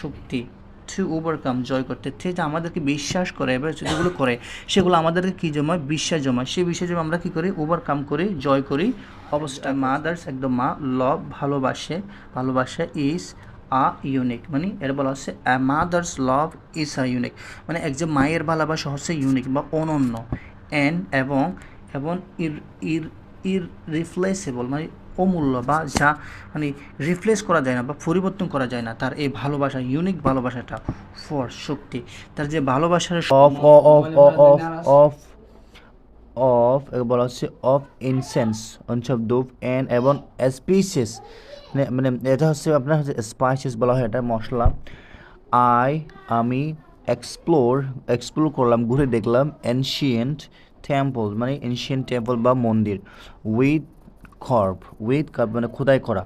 Shakti to overcome জয় করতে। সে যে আমাদেরকে বিশ্বাস করে, এবার যেগুলো করে, সেগুলো আমাদেরকে কী জমায়? বিশ্বাস জমায়। সেই বিশ্বাস জমা আমরা কী করি? ওভারকাম করি, জয় করি। অবস্থা মাদার্স একদম মা লভ ভালোবাসে। ভালোবাসা ইজ আ ইউনিক মানে এর বলা হচ্ছে mother's love is a unique মানে একজন মায়ের ভালোবাসা হচ্ছে ইউনিক বা অনন্য। অ্যান্ড এবং এবং ইর ইর ইর রিপ্লেসেবল মানে অমূল্য বা যা মানে রিপ্লেস করা যায় না বা পরিবর্তন করা যায় না তার এই ভালোবাসা ইউনিক ভালোবাসাটা ফর শক্তি। তার যে ভালোবাসার of of of of of বলা হচ্ছে অফ ইনসেন্স অঞ্চল ধূপ অ্যান্ড এবং স্পিসিস মানে মানে এটা হচ্ছে আপনার হচ্ছে স্পাইসেস বলা হয় এটা মশলা। আই আমি এক্সপ্লোর এক্সপ্লোর করলাম ঘুরে দেখলাম এনশিয়েন্ট টেম্পল মানে এনশিয়েন্ট টেম্পল বা মন্দির। উইথ খর্ব উইথ কার্ভ মানে খোদাই করা।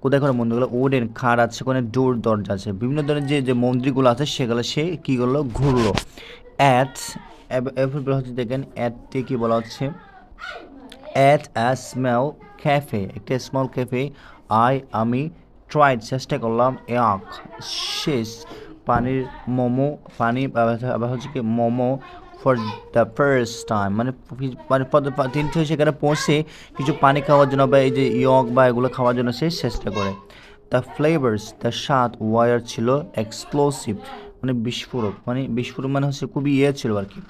খোদাই করা মন্দিরগুলো ওডেন খাট আছে ওখানে ডোর দরজা আছে। বিভিন্ন ধরনের যে যে মন্দিরগুলো আছে, সেগুলো সে কী করল? ঘুরলো। অ্যাট এরপর হচ্ছে, দেখেন অ্যাটটি কী বলা হচ্ছে? অ্যাট আ স্মেল ক্যাফে একটা স্মল ক্যাফে আই আমি ট্রাইড চেষ্টা করলাম এক শেষ, পানির মোমো, পানি হচ্ছে কি, momo for the first time মানে মানে তিনটে সেখানে পৌঁছে কিছু পানি খাওয়ার জন্য বা এই যে ইয়ক বা এগুলো খাওয়ার জন্য সে চেষ্টা করে। দ্য ফ্লেভার্স দ্য স্বাদ ওয়ার ছিল এক্সপ্লোসিভ মানে বিস্ফোরক মানে বিস্ফোরক মানে হচ্ছে খুবই ইয়ে ছিল আর কি।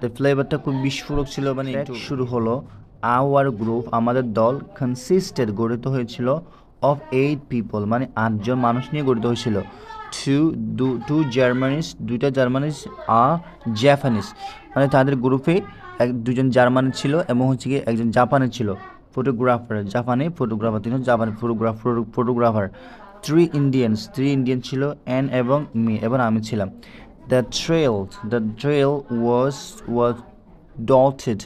দ্য ফ্লেভারটা খুব বিস্ফোরক ছিল মানে শুরু হলো। আওয়ার গ্রুপ আমাদের দল কনসিস্টেড গঠিত হয়েছিল অফ এইট পিপল মানে আটজন মানুষ নিয়ে গঠিত হয়েছিল। টু দু টু জার্মানিস দুইটা জার্মানিস আ জাপানিস মানে তাদের গ্রুপে এক দুজন জার্মানি ছিল এবং হচ্ছে কি একজন জাপানি ছিল ফটোগ্রাফার জাপানে ফটোগ্রাফার তিনি জাপানের photographer photographer three Indians three Indian ছিল অ্যান এবং মি এবং আমি ছিলাম। The trail the trail was was dotted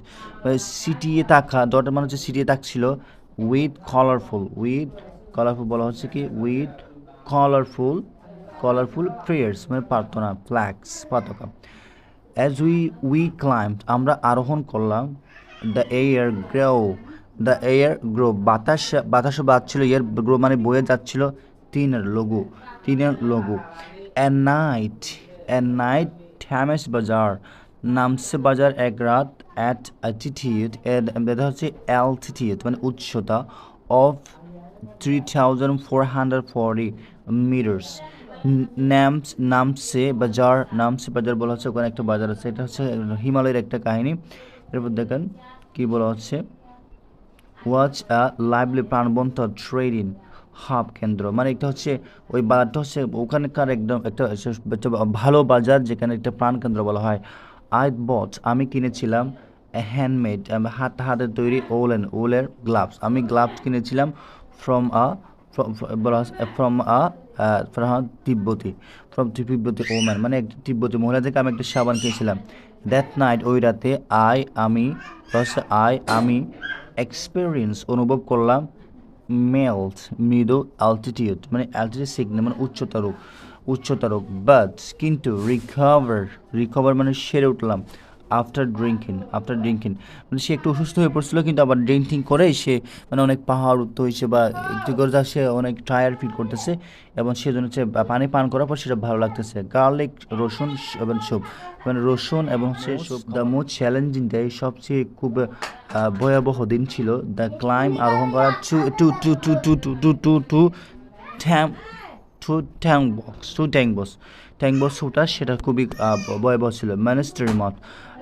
সিটিয়ে তাকা ডটেড মানে হচ্ছে সিটিয়ে তাকছিল উইথ কালারফুল উইথ কালারফুল বলা হচ্ছে কি উইথ কালারফুল কালারফুল প্রেয়ার্স মানে প্রার্থনা ফ্ল্যাগস পতাকা। অ্যাজ উই উই ক্লাইম্ব আমরা আরোহণ করলাম the air grow the air grow বাতাস বাতাসও বাজছিল এয়ার গ্রো মানে বয়ে যাচ্ছিল তিনের লঘু তিনের লঘু। অ্যান্ড নাইট অ্যান্ড নাইট থ্যামেস বাজার নামসে বাজার এক রাত অ্যাট অ্যাটিটিউড এটা হচ্ছে অ্যালটিটিউড মানে উচ্চতা of three thousand four hundred forty metres nums, Namche Bazaar Namche বাজার বলা হচ্ছে, ওখানে একটা বাজার আছে। এটা হচ্ছে হিমালয়ের একটা কাহিনী। এরপর দেখেন কি বলা হচ্ছে। ওয়াচ আ লাইভলি প্রাণবন্ত ট্রেডিং হাব কেন্দ্র। মানে এটা হচ্ছে, ওই বাজারটা হচ্ছে ওখানকার একদম একটা ভালো বাজার, যেখানে একটা প্রাণ কেন্দ্র বলা হয়। আই বট আমি কিনেছিলাম হ্যান্ডমেড হাত, হাতে তৈরি ওলেন, ওলের গ্লাভস। আমি গ্লাভস কিনেছিলাম ফ্রম আ ফ্রম আ তিব্বতী। ফ্রম তিব্বতী ওম্যান মানে একটি তিব্বতী মহিলা থেকে আমি একটা সাবান কিনেছিলাম। দ্যাট নাইট ওই রাতে আই আমি আই আমি এক্সপিরিয়েন্স অনুভব করলাম মেলড মৃদু অ্যালটিটিউড মানে অ্যালটিটিউড সিগন্যাল মানে উচ্চতর উচ্চতর বাট কিন্তু রিকভার রিকভার মানে সেরে উঠলাম। আফটার ড্রিঙ্কিং আফটার ড্রিঙ্কিং মানে সে একটু অসুস্থ হয়ে পড়ছিল কিন্তু আবার ড্রিঙ্কিং করে সে মানে অনেক পাহাড় উঠতে হয়েছে বা একটু করে যা সে অনেক টায়ার ফিল করতেছে এবং সেজন্য হচ্ছে পানি পান করার পর সেটা ভালো লাগতেছে। গার্লিক রসুন এবং সুপ। মানে রসুন এবং সে সুপ দ্য মোস্ট চ্যালেঞ্জিং দেয় সবচেয়ে খুব ভয়াবহ দিন ছিল। দ্য ক্লাইম আরোহণ করা to to to to to to to to to tame to Tengboche to Tengboche Tengboche ওটা সেটা খুবই ভয়াবহ ছিল। ম্যানেস্টারি মঠ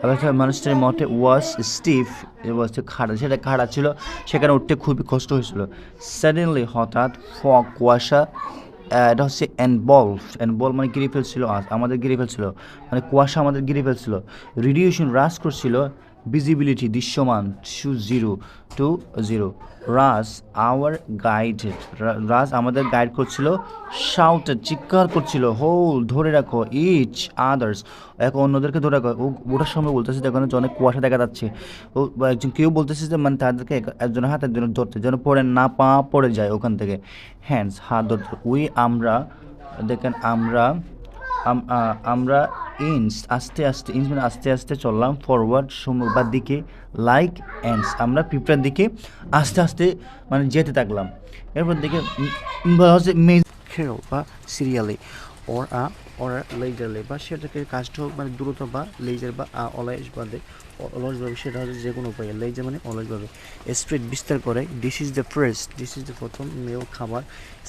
এবার মানুষটির মঠে ওয়াস স্টিফ ওয়াজ খাড়া, সেটা খাড়া ছিল, সেখানে উঠতে খুবই কষ্ট হয়েছিল। সাডেনলি হঠাৎ ফক কুয়াশা এটা হচ্ছে অ্যানবলভ অ্যানবল মানে গিরে ফেলছিল আমাদের গিরে ফেলছিল মানে কুয়াশা আমাদের গিরে ফেলছিল। রেডিয়েশন হ্রাস করছিল ভিজিবিলিটি দৃশ্যমান to zero to zero Raj our guided Raj আমাদের গাইড করছিল শাউটেড চিৎকার করছিল হোল ধরে রাখো ইচ আদার্স এক অন্যদেরকে ধরে রাখো। ও, ওটার সময় বলতেছে যে অনেক কুয়াশা দেখা যাচ্ছে। ও একজন কেউ বলতেছে যে মানে তাদেরকে এক- একজনের হাত একজনের ধরতে, যেন পড়ে না পা পড়ে যায় ওখান থেকে। হ্যান্ডস হাত ধরতে। উই আমরা, দেখেন, আমরা আমরা ইনস আস্তে আস্তে ইনস মানে আস্তে আস্তে চললাম ফরওয়ার্ড বা দিকে লাইক অ্যান্ডস আমরা পিঁপড়ার দিকে আস্তে আস্তে মানে যেতে থাকলাম। এরপর দিকে হচ্ছে মেজ খেল বা সিরিয়ালে ওর আ ওর লেজারলি বা সেটাকে কাজটা হোক মানে দ্রুত বা লেজার বা অলস বাদে অলসভাবে সেটা হচ্ছে যে কোনো উপায়ে। লেজার মানে অলসভাবে স্প্রিট বিস্তার করে this is the first this is the প্রথম মেল খাবার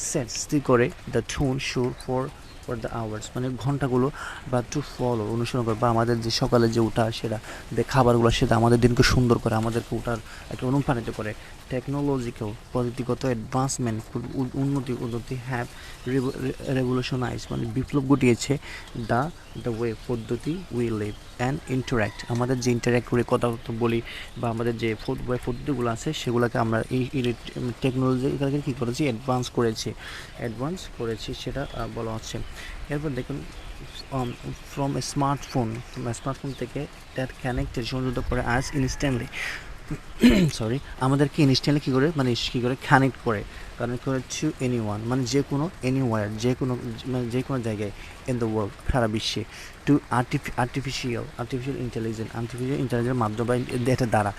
সেট স্থির করে দ্য থুন সুর ফর ফর দ্য আওয়ার্স মানে ঘন্টাগুলো বা টু ফলো অনুসরণ করে। বা আমাদের যে সকালে যে ওঠা সেটা যে খাবারগুলো সেটা আমাদের দিনকে সুন্দর করে, আমাদেরকে ওঠার একটা অনুপ্রাণিত করে। টেকনোলজিক্যাল প্রযুক্তিগত অ্যাডভান্সমেন্ট উন্নতি উন্নতি হ্যাভ রেভলিউশনাইজ মানে বিপ্লব ঘটিয়েছে দ্য দ্য ওয়ে পদ্ধতি উই লিভ অ্যান্ড ইন্টারাক্ট আমাদের যে ইন্টারাক্ট করে কথাবার্তা বলি বা আমাদের যে ফুড ওয়ে পদ্ধতিগুলো আছে, সেগুলোকে আমরা এই টেকনোলজি এটাকে কী করেছি? অ্যাডভান্স করেছি। অ্যাডভান্স করেছি সেটা বলা হচ্ছে। এরপর দেখুন ফ্রম স্মার্টফোন স্মার্টফোন থেকে দ্যাট কানেক্টেড সংযুক্ত করে আজ ইনস্ট্যান্টলি সরি আমাদেরকে ইনস্ট্যান্টলি কী করে মানে কী করে কানেক্ট করে। কারণ করে টু এনি ওয়ান মানে যে কোনো এনিওয়ার যে কোনো মানে যে কোনো জায়গায় ইন দ্য ওয়ার্ল্ড সারা বিশ্বে। To artificial artificial artificial intelligence artificial intelligence মাধ্যমে বা এটা দ্বারা।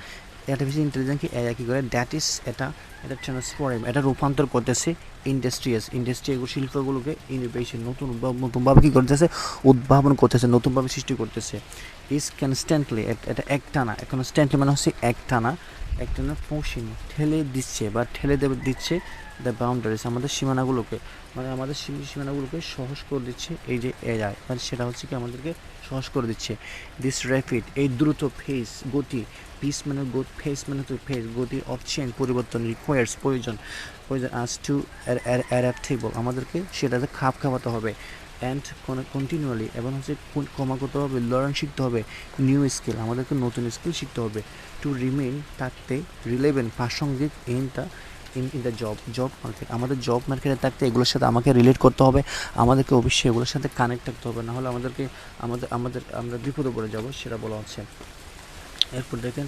আর্টিফিশিয়াল ইন্টেলিজেন্সকে এআই কী করে দ্যাট ইজ এটা এটা ট্রান্সফর্ম এটা রূপান্তর করতেছে ইন্ডাস্ট্রিয়াস ইন্ডাস্ট্রি শিল্পগুলোকে ইনোভেশন নতুন নতুনভাবে কী করতেছে, উদ্ভাবন করতেছে, নতুনভাবে সৃষ্টি করতেছে। ইজ কনস্ট্যান্টলি এটা একটানা কনস্ট্যান্টলি মানে হচ্ছে একটানা একটানা পৌঁছিনি ঠেলে দিচ্ছে বা ঠেলে দেবে দিচ্ছে দ্য বাউন্ডারিজ আমাদের সীমানাগুলোকে মানে আমাদের সীমানাগুলোকে সহজ করে দিচ্ছে এই যে এআই মানে সেটা হচ্ছে কি আমাদেরকে সহজ করে দিচ্ছে দিস র্যাপিড এই দ্রুত ফেস গতি পিস মানে ফেস মানে তো ফেস গতি অফ চেঞ্জ পরিবর্তন রিকোয়ার্স প্রয়োজন প্রয়োজন আজ টু অ্যাডাপ্টেবল আমাদেরকে সেটাতে খাপ খাওয়াতে হবে অ্যান্ড কন্টিনিউয়ালি এবং হচ্ছে ক্রমাগতভাবে লার্ন শিখতে হবে নিউ স্কিল আমাদেরকে নতুন স্কিল শিখতে হবে টু রিমেইন থাকতে রিলেভেন্ট প্রাসঙ্গিক in the in in the job job market আমাদের জব মার্কেটে থাকতে এগুলোর সাথে আমাকে রিলেট করতে হবে, আমাদেরকে অবশ্যই এগুলোর সাথে কানেক্ট থাকতে হবে, নাহলে আমাদেরকে, আমাদের আমাদের, আমরা বিপদে পড়ে যাব, সেটা বলা হচ্ছে। এরপর দেখেন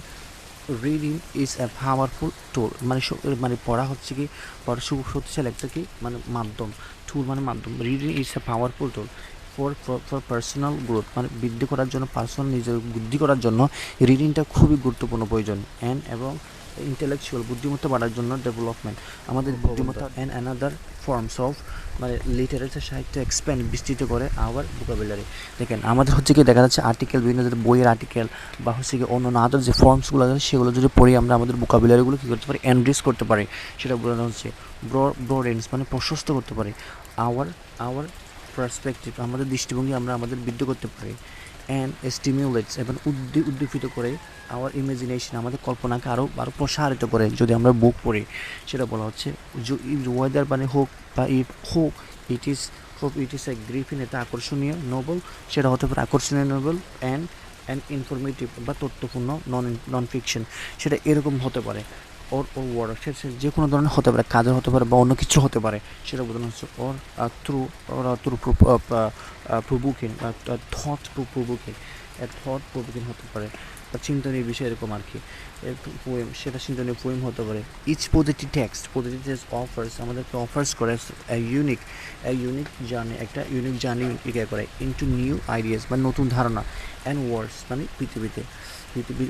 reading is a powerful tool মানে মানে পড়া হচ্ছে কি, পড়া শক্তিশালী একটা কি? মানে মাধ্যম টুল মানে মাধ্যম। Reading is a powerful tool for for personal growth মানে বৃদ্ধি করার জন্য পার্সোনাল নিজের বৃদ্ধি করার জন্য রিডিংটা খুবই গুরুত্বপূর্ণ প্রয়োজন। অ্যান্ড এবং ইন্টেলেকচুয়াল বুদ্ধিমত্তা বাড়ার জন্য ডেভেলপমেন্ট আমাদের বুদ্ধিমত্তা অ্যান্ড অ্যানাদার ফর্মস অফ মানে লিটারেচার সাহিত্য এক্সপ্যান্ড বিস্তৃত করে আওয়ার ভোকাবুলারি দেখেন আমাদের হচ্ছে কি দেখা যাচ্ছে আর্টিকেল বিভিন্ন ধরনের বইয়ের আর্টিকেল বা হচ্ছে কি অন্য না আদার যে ফর্মসগুলো আছে সেগুলো যদি পড়ি আমরা আমাদের ভোকাবুলারিগুলো কী করতে পারি? এনরিচ করতে পারি। সেটা বোঝানো হচ্ছে। ব্রড ব্রডেন্স মানে প্রশস্ত করতে পারি। আওয়ার আওয়ার পার্সপেক্টিভ আমাদের দৃষ্টিভঙ্গি আমরা আমাদের বৃদ্ধি করতে পারি। অ্যান্ড স্টিমিউলেটস এবং উদ্দী, উদ্দীপিত করে আওয়ার ইমাজিনেশন আমাদের কল্পনাকে আরও আরও প্রসারিত করে। যদি আমরা বুক পড়ি, সেটা বলা হচ্ছে ওয়েদার মানে হোক বা ইট হোক it is hope it is a gripping এটা আকর্ষণীয় নোবেল সেটা হতে পারে আকর্ষণীয় নোবেল অ্যান্ড অ্যান্ড ইনফরমেটিভ বা তথ্যপূর্ণ নন নন ফিকশন সেটা এরকম হতে পারে। ওর ওর ওয়ার্ক সে যে কোনো ধরনের হতে পারে, কাজের হতে পারে বা অন্য কিছু হতে পারে, সেটা বোঝানো হচ্ছে or through or through provoking thought provoking thought provoking হতে পারে, বা চিন্তনীয় বিষয় এরকম আর কি পোয়েম সেটা চিন্তনীয় পোয়েম হতে পারে ইচ প্রতিটি টেক্সট প্রতিটি টেক্সট অফার্স আমাদেরকে অফার্স করে ইউনিক ইউনিক জার্নি একটা ইউনিক জার্নি ইয়ে করে ইন্টু নিউ আইডিয়াস বা নতুন ধারণা অ্যান্ড ওয়ার্ডস মানে পৃথিবীতে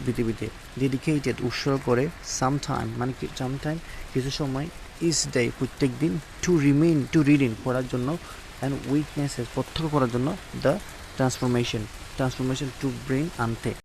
পৃথিবীতে ডেডিকেটেড উৎসর্গ করে সামটাইম মানে সামটাইম কিছু সময় ইস ডে প্রত্যেক দিন টু রিমেইন টু রিডিং করার জন্য অ্যান্ড উইকনেসেস প্রত্যক্ষ করার জন্য the transformation transformation to brain আনতে